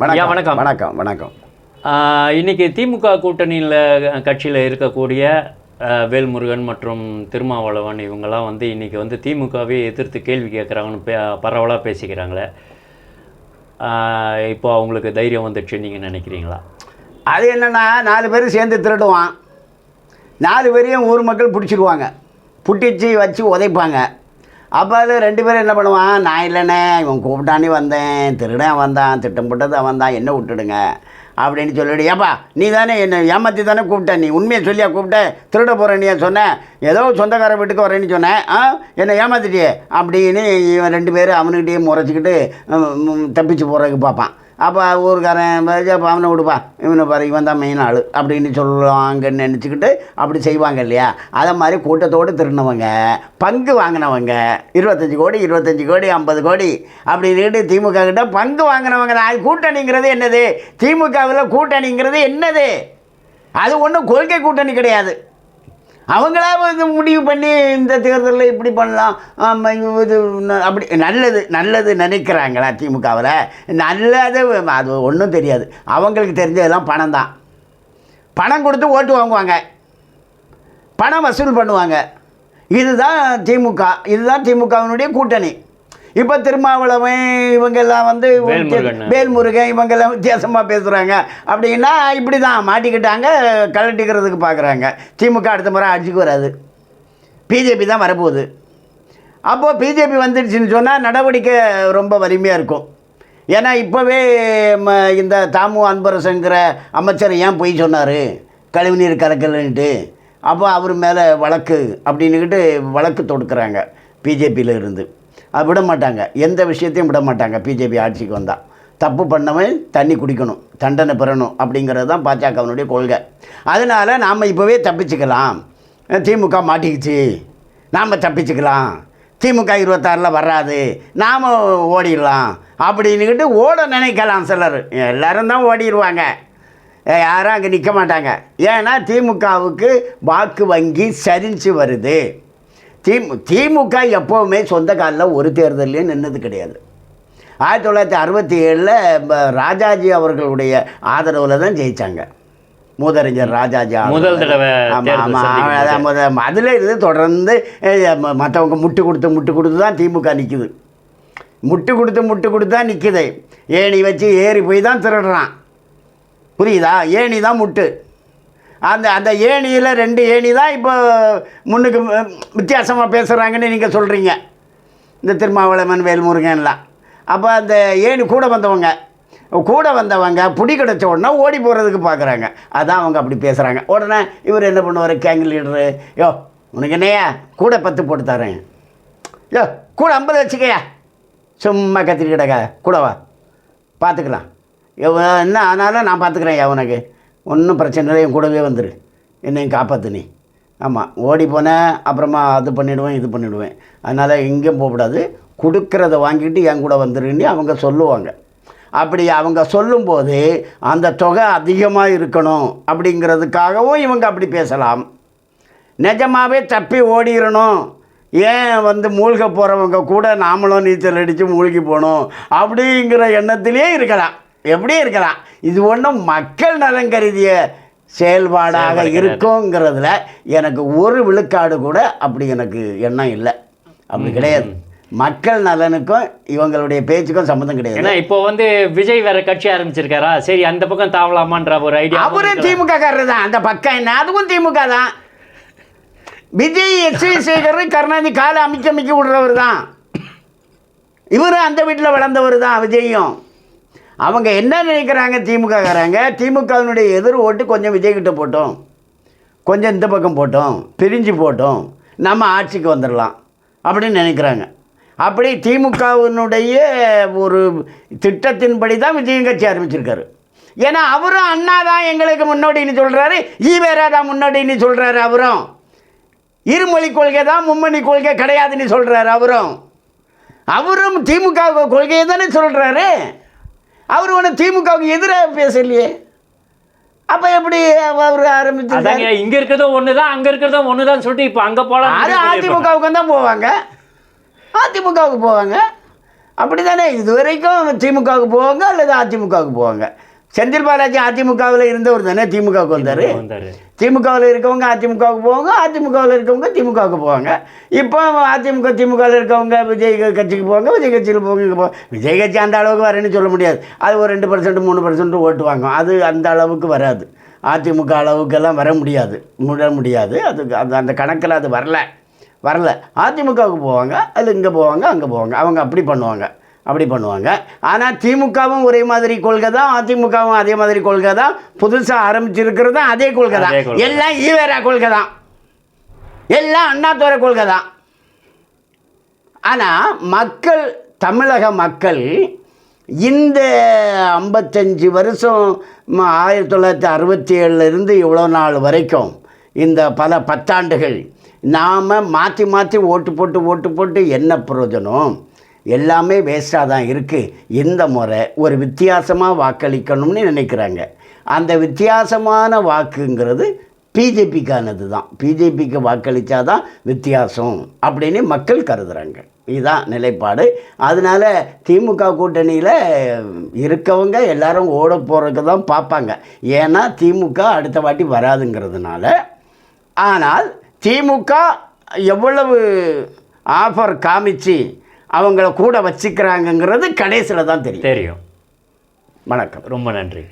வணக்கம். வணக்கம். வணக்கம் வணக்கம். இன்னைக்கு திமுக கூட்டணியில் கட்சியில் இருக்கக்கூடிய வேல்முருகன் மற்றும் திருமாவளவன் இவங்கெல்லாம் வந்து இன்னைக்கு வந்து திமுகவே எதிர்த்து கேள்வி கேட்குறாங்கன்னு பே பரவலாக பேசிக்கிறாங்களே. இப்போ அவங்களுக்கு தைரியம் வந்துடுச்சு நீங்கள் நினைக்கிறீங்களா? அது என்னன்னா நாலு பேர் சேர்ந்து திருடுவான். நாலு பேரையும் ஊர் மக்கள் பிடிச்சிருவாங்க. புட்டிச்சு வச்சு உதைப்பாங்க. அப்போ அது ரெண்டு பேரும் என்ன பண்ணுவான்? நான் இல்லைண்ணே இவன் கூப்பிட்டானே வந்தேன். திருடன் வந்தான் திட்டம் போட்டது வந்தான் என்ன விட்டுடுங்க. அப்படின்னு சொல்லிவிடு ஏப்பா நீ தானே என்னை ஏமாற்றி தானே கூப்பிட்ட? நீ உண்மையை சொல்லியா கூப்பிட்ட? திருட போகிறேன் நீ சொன்னேன் ஏதோ சொந்தக்கார வீட்டுக்கு வரேன்னு சொன்னேன் ஆ? என்னை ஏமாத்திட்டியே? அப்படின்னு இவன் ரெண்டு பேரும் அவனுக்கிட்டே முறைச்சிக்கிட்டு தப்பிச்சு போகிறதுக்கு பார்ப்பான். அப்போ ஊருக்காரன் அவனை விடுப்பா. இவனை பாரு இவன் தான் மெயின் ஆள். அப்படின்னு சொல்லுவாங்கன்னு நினச்சிக்கிட்டு அப்படி செய்வாங்க இல்லையா? அதை மாதிரி கூட்டத்தோடு திருநவங்க பங்கு வாங்கினவங்க இருபத்தஞ்சி கோடி இருபத்தஞ்சி கோடி ஐம்பது கோடி அப்படின்னு திமுக கிட்ட பங்கு வாங்கினவங்க நான் அது கூட்டணிங்கிறது என்னது? திமுகவில் கூட்டணிங்கிறது என்னது? அது ஒன்றும் கொள்கை கூட்டணி கிடையாது. அவங்களா வந்து முடிவு பண்ணி இந்த தேர்தலில் இப்படி பண்ணலாம். இது ந- அப்படி நல்லது நல்லது நினைக்கிறாங்களா திமுகவில்? நல்லது அது ஒன்றும் தெரியாது. அவங்களுக்கு தெரிஞ்சதெல்லாம் பணம் தான். பணம் கொடுத்து ஓட்டு வாங்குவாங்க. பணம் வசூல் பண்ணுவாங்க. இதுதான் திமுக இதுதான் திமுகவினுடைய கூட்டணி. இப்போ திருமாவளவன் இவங்க எல்லாம் வந்து வேல்முருகன். வேல்முருகன் இவங்க எல்லாம் வித்தியாசமாக பேசுகிறாங்க அப்படின்னா இப்படி தான் மாட்டிக்கிட்டாங்க கழட்டிக்கிறதுக்கு பார்க்குறாங்க திமுக அடுத்த முறை ஆட்சிக்கு வராது. பிஜேபி தான் வரப்போகுது. அப்போது பிஜேபி வந்துடுச்சுன்னு சொன்னால் நடவடிக்கை ரொம்ப வலிமையாக இருக்கும். ஏன்னா இப்போவே இந்த தாமு அன்பரசங்கிற அமைச்சர் ஏன் பொய் சொன்னார்? கழிவுநீர் கலக்கலன்ட்டு அப்போ அவர் மேலே வழக்கு அப்படின்னுக்கிட்டு வழக்கு தொடுக்குறாங்க பிஜேபியில் இருந்து. அது விட மாட்டாங்க. எந்த விஷயத்தையும் விட மாட்டாங்க. பிஜேபி ஆட்சிக்கு வந்தால் தப்பு பண்ணவன் தண்ணி குடிக்கணும் தண்டனை பெறணும் அப்படிங்கிறது தான் பாஜகவனுடைய கொள்கை. அதனால் நாம் இப்போவே தப்பிச்சுக்கலாம். திமுக மாட்டிக்கிச்சு. நாம் தப்பிச்சுக்கலாம். திமுக இருபத்தாறில் வராது. நாம் ஓடிடலாம் அப்படின்னுக்கிட்டு ஓட நினைக்கலாம் சிலர். எல்லோரும் தான் ஓடிடுவாங்க. யாரும் அங்கே நிற்க மாட்டாங்க. ஏன்னா திமுகவுக்கு வாக்கு வங்கி சரிஞ்சு வருது. திமு திமுக எப்போவுமே சொந்த காலில் ஒரு தேர்தலையும் நின்னது கிடையாது. ஆயிரத்தி தொள்ளாயிரத்தி அறுபத்தி ஏழில் ராஜாஜி அவர்களுடைய ஆதரவில் தான் ஜெயித்தாங்க மூதறிஞர் ராஜாஜி. முதல் தடவை ஆமா, தேர்தல் ஆமா. சந்திக்கும் போது. அதான் முத- அதில் இருந்து தொடர்ந்து மற்றவங்க முட்டு கொடுத்து முட்டு கொடுத்து தான் திமுக நிற்குது முட்டு கொடுத்து முட்டு கொடுத்து தான் நிற்குது ஏணி வச்சு ஏறி போய் தான் திருடுறான். புரியுதா? ஏணி தான் முட்டு. அந்த அந்த ஏணியில் ரெண்டு ஏணி தான் இப்போ முன்னுக்கு வித்தியாசமாக பேசுகிறாங்கன்னு நீங்கள் சொல்கிறீங்க இந்த திருமாவளவன் வேல்முருகன்லாம். அப்போ அந்த ஏணி கூட வந்தவங்க கூட வந்தவங்க பிடி கிடச்ச உடனே ஓடி போகிறதுக்கு பார்க்குறாங்க அதான் அவங்க அப்படி பேசுகிறாங்க உடனே இவர் என்ன பண்ணுவார்? கேங் லீடரு யோ உனக்கு என்னையா கூட பத்து போட்டு தரேன். யோ கூட ஐம்பது வச்சுக்கையா சும்மா கத்திட்டு கிடக்க பார்த்துக்கலாம் எவ- என்ன ஆனாலும் நான் பார்த்துக்கிறேன் உனக்கு. ஒன்றும் பிரச்சனை இல்லை என் கூடவே வந்துடு என்னையும் காப்பாற்று நீ. ஆமாம் ஓடி போனேன் அப்புறமா அது பண்ணிவிடுவேன் இது பண்ணிவிடுவேன் அதனால் எங்கேயும் போகக்கூடாது கொடுக்கறத வாங்கிட்டு என் கூட வந்துருன்னு அவங்க சொல்லுவாங்க. அப்படி அவங்க சொல்லும்போது அந்த தொகை அதிகமாக இருக்கணும் அப்படிங்கிறதுக்காகவும் இவங்க அப்படி பேசலாம். நிஜமாகவே தப்பி ஓடிடணும் ஏன் வந்து மூழ்க போகிறவங்க கூட நாமளும் நீச்சல் அடித்து மூழ்கி போகணும் அப்படிங்கிற எண்ணத்திலே இருக்கலாம். எப்படியும் இருக்கலாம். இது ஒன்றும் மக்கள் நலன் கருதிய செயல்பாடாக. இருக்குங்கிறதுல எனக்கு ஒரு விழுக்காடு கூட அப்படி எனக்கு எண்ணம் இல்லை. அப்படி கிடையாது. மக்கள் நலனுக்கும் இவங்களுடைய பேச்சுக்கும் சம்மந்தம் கிடையாது. ஏன்னா இப்போ வந்து விஜய் வேற கட்சி ஆரம்பிச்சிருக்காரா? சரி அந்த பக்கம் தாவலாமான்ற ஒரு ஐடியா அவரும் திமுக காரர் தான். அந்த பக்கம் என்ன? அதுவும் திமுக தான். விஜய் எஸ் வி சேகர் கருணாநிதி காலை அமைக்க அமைக்க விடுறவர் தான். இவரும் அந்த வீட்டில் வளர்ந்தவர் தான் விஜயும். அவங்க என்ன நினைக்கிறாங்க? திமுககாரங்க திமுகவினுடைய எதிர் ஓட்டு கொஞ்சம் விஜய்கிட்ட போட்டோம். கொஞ்சம் இந்த பக்கம் போட்டோம். பிரிஞ்சு போட்டோம். நம்ம ஆட்சிக்கு வந்துடலாம் அப்படின்னு நினைக்கிறாங்க. அப்படி திமுகவினுடைய ஒரு திட்டத்தின்படி தான் விஜயம் கட்சி ஆரம்பிச்சிருக்காரு. ஏன்னா அவரும் அண்ணா தான் எங்களுக்கு முன்னோடின்னு சொல்கிறாரு ஈவேரா தான் முன்னோடின்னு சொல்கிறாரு அவரும். இருமொழி கொள்கை தான் மும்மணி கொள்கை கிடையாதுன்னு சொல்கிறாரு அவரும். அவரும் திமுக கொள்கையை தானே சொல்கிறாரு அவர் ஒன்று திமுகவுக்கு எதிராக பேசலையே அப்போ எப்படி அவர் ஆரம்பிச்சிருக்காரு? அதாங்க இங்க இருக்கிறதும் ஒண்ணுதான் அங்க இருக்கிறதும் ஒண்ணுதான் சொல்லிட்டு இப்போ அங்க அது போலாம் அதிமுகவுக்கு தான் போவாங்க. அதிமுகவுக்கு போவாங்க. அப்படி தானே இது வரைக்கும் திமுகவுக்கு போவாங்க அல்லது அதிமுகவுக்கு போவாங்க. செந்தில் பாலாஜி அதிமுகவில் இருந்தவர் தானே திமுகவுக்கு வந்தார். திமுகவில் இருக்கவங்க அதிமுகவுக்கு போவாங்க அதிமுகவில் இருக்கவங்க திமுகவுக்கு போவாங்க. இப்போ அதிமுக திமுகவில் இருக்கவங்க விஜய் கட்சிக்கு போவாங்க விஜய் கட்சியில் போவாங்க போ. விஜய் கட்சி அந்த அளவுக்கு வரேன்னு சொல்ல முடியாது. அது ஒரு ரெண்டு பர்சன்ட் மூணு பர்சன்ட் ஓட்டு வாங்கும். அது அந்த அளவுக்கு வராது. அதிமுக அளவுக்கெல்லாம் வர முடியாது. முட முடியாது. அது அந்த அந்த கணக்கில் அது வரல. வரல. அதிமுகவுக்கு போவாங்க அது இங்கே போவாங்க அங்கே போவாங்க. அவங்க அப்படி பண்ணுவாங்க. அப்படி பண்ணுவாங்க. ஆனால் திமுகவும் ஒரே மாதிரி கொள்கை தான் அதிமுகவும் அதே மாதிரி கொள்கை தான் புதுசாக ஆரம்பிச்சிருக்கிறதும் அதே கொள்கை தான். எல்லாம் ஈவேரா கொள்கை தான் எல்லாம் அண்ணாத்துறை கொள்கை தான் ஆனால் மக்கள் தமிழக மக்கள் இந்த ஐம்பத்தஞ்சு வருஷம் ஆயிரத்தி தொள்ளாயிரத்தி அறுபத்தி ஏழுலேருந்து இவ்வளோ நாள் வரைக்கும் இந்த பல பத்தாண்டுகள் நாம் மாற்றி மாற்றி ஓட்டு போட்டு ஓட்டு போட்டு என்ன பிரயோஜனம்? எல்லாமே வேஸ்ட்டாக தான் இருக்குது இந்த முறை ஒரு வித்தியாசமாக வாக்களிக்கணும்னு நினைக்கிறாங்க. அந்த வித்தியாசமான வாக்குங்கிறது பிஜேபிக்கானது தான். பிஜேபிக்கு வாக்களித்தா தான் வித்தியாசம் அப்படின்னு மக்கள் கருதுகிறாங்க இதுதான் நிலைப்பாடு. அதனால் திமுக கூட்டணியில் இருக்கவங்க எல்லாரும் ஓட போகிறதுக்கு தான் பார்ப்பாங்க. ஏன்னா திமுக அடுத்த வாட்டி வராதுங்கிறதுனால. ஆனால் திமுக எவ்வளவு ஆஃபர் காமிச்சு அவங்கள கூட வச்சுக்கிறாங்கங்கிறது கடைசியில் தான் தெரியும். தெரியும். வணக்கம். ரொம்ப நன்றி.